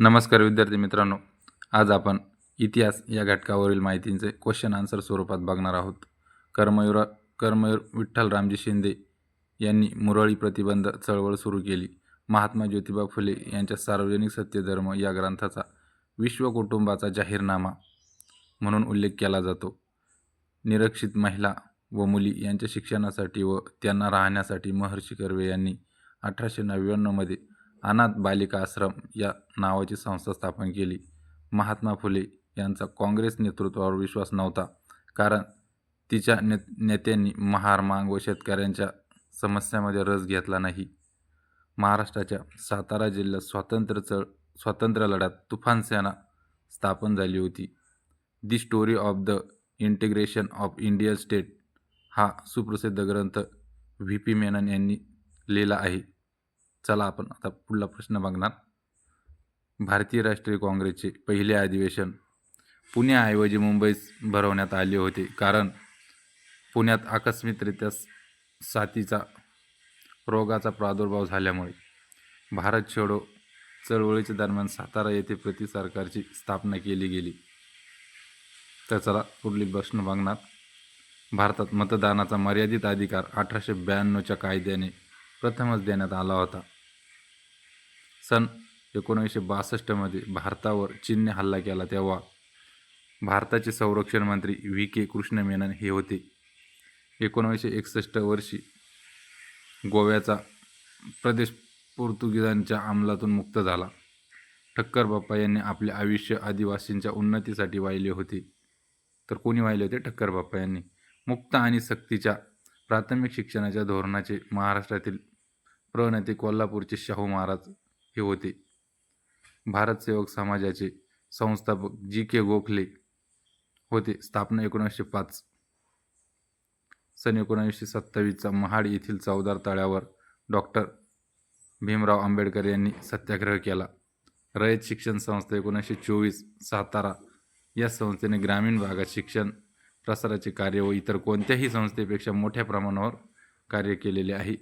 नमस्कार विद्यार्थी मित्रांनो. आज आपण इतिहास या घटकावरील माहितींचे क्वेश्चन आन्सर स्वरूपात बघणार आहोत. कर्मयूर कर्मयूर विठ्ठल रामजी शिंदे यांनी मुरळी प्रतिबंध चळवळ सुरू केली. महात्मा ज्योतिबा फुले यांच्या सार्वजनिक सत्यधर्म या ग्रंथाचा विश्व कुटुंबाचा जाहीरनामा म्हणून उल्लेख केला जातो. निरक्षित महिला व मुली यांच्या शिक्षणासाठी व त्यांना राहण्यासाठी महर्षी कर्वे यांनी अठराशे नव्याण्णवमध्ये अनाथ बालिका आश्रम या नावाची संस्था स्थापन केली. महात्मा फुले यांचा काँग्रेस नेतृत्वावर विश्वास नव्हता. कारण तिच्या ने नेत्यांनी महार मांग व शेतकऱ्यांच्या समस्यामध्ये रस घेतला नाही. महाराष्ट्राच्या सातारा जिल्ह्यात स्वातंत्र्य चळ स्वातंत्र्य लढ्यात तुफान सेना स्थापन झाली होती. The story of the integration of Indian state हा सुप्रसिद्ध ग्रंथ व्ही. पी. मेनन यांनी लिहिला आहे. चला आपण आता पुढला प्रश्न बघणार. भारतीय राष्ट्रीय काँग्रेसचे पहिले अधिवेशन पुण्याऐवजी मुंबईत भरवण्यात आले होते. कारण पुण्यात आकस्मिकरित्या साथीचा रोगाचा प्रादुर्भाव झाल्यामुळे भारत छोडो चळवळीच्या दरम्यान सातारा येथे प्रति सरकारची स्थापना केली गेली. तर चला पुढील प्रश्न बघणार. भारतात मतदानाचा मर्यादित अधिकार अठराशे ब्याण्णवच्या कायद्याने प्रथमच देण्यात आला होता. सन एकोणीसशे बासष्टमध्ये भारतावर चीनने हल्ला केला तेव्हा भारताचे संरक्षण मंत्री व्ही के कृष्ण मेनन हे होते. एकोणीसशे एकसष्ट वर्षी गोव्याचा प्रदेश पोर्तुगीजांच्या अंमलातून मुक्त झाला. ठक्कर बाप्पा यांनी आपले आयुष्य आदिवासींच्या उन्नतीसाठी वाहिले होते. तर कोणी वाहिले होते? ठक्कर बाप्पा यांनी. मुक्त आणि सक्तीच्या प्राथमिक शिक्षणाच्या धोरणाचे महाराष्ट्रातील प्रणेते कोल्हापूरचे शाहू महाराज हे होते. भारत सेवक समाजाचे संस्थापक जी के गोखले होते स्थापना एकोणीसशे पाच. सन एकोणीसशे सत्तावीसचा महाड येथील चौदार तळ्यावर डॉक्टर भीमराव आंबेडकर यांनी सत्याग्रह केला. रयत शिक्षण संस्था एकोणीसशे चोवीस सातारा या संस्थेने ग्रामीण भागात शिक्षण प्रसाराचे कार्य व इतर कोणत्याही संस्थेपेक्षा मोठ्या प्रमाणावर कार्य केलेले आहे.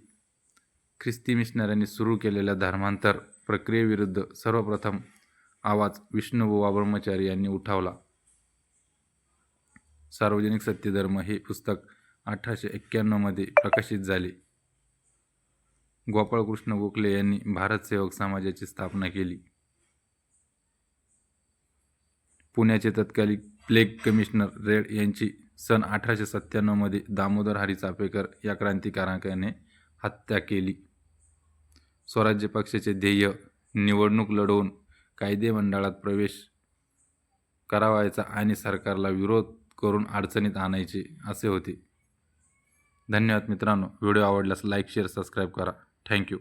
ख्रिस्ती मिशनऱ्यांनी सुरू केलेल्या धर्मांतर प्रक्रियेविरुद्ध सर्वप्रथम आवाज विष्णुबुवा ब्रह्मचारी यांनी उठावला. सार्वजनिक सत्यधर्म हे पुस्तक अठराशे एक्क्याण्णवमध्ये प्रकाशित झाले. गोपाळकृष्ण गोखले यांनी भारत सेवक समाजाची स्थापना केली. पुण्याचे तत्कालीन प्लेग कमिशनर रेड यांची सन अठराशे सत्त्याण्णवमध्ये दामोदर हरी चापेकर या क्रांतिकारकाने हत्या केली. स्वराज्य पक्षाचे ध्येय निवडणूक लढवून कायदेमंडळात प्रवेश करावायचा आणि सरकारला विरोध करून अडचणीत आणायचे असे होते. धन्यवाद मित्रांनो. व्हिडिओ आवडल्यास लाईक शेअर सबस्क्राईब करा. Thank you.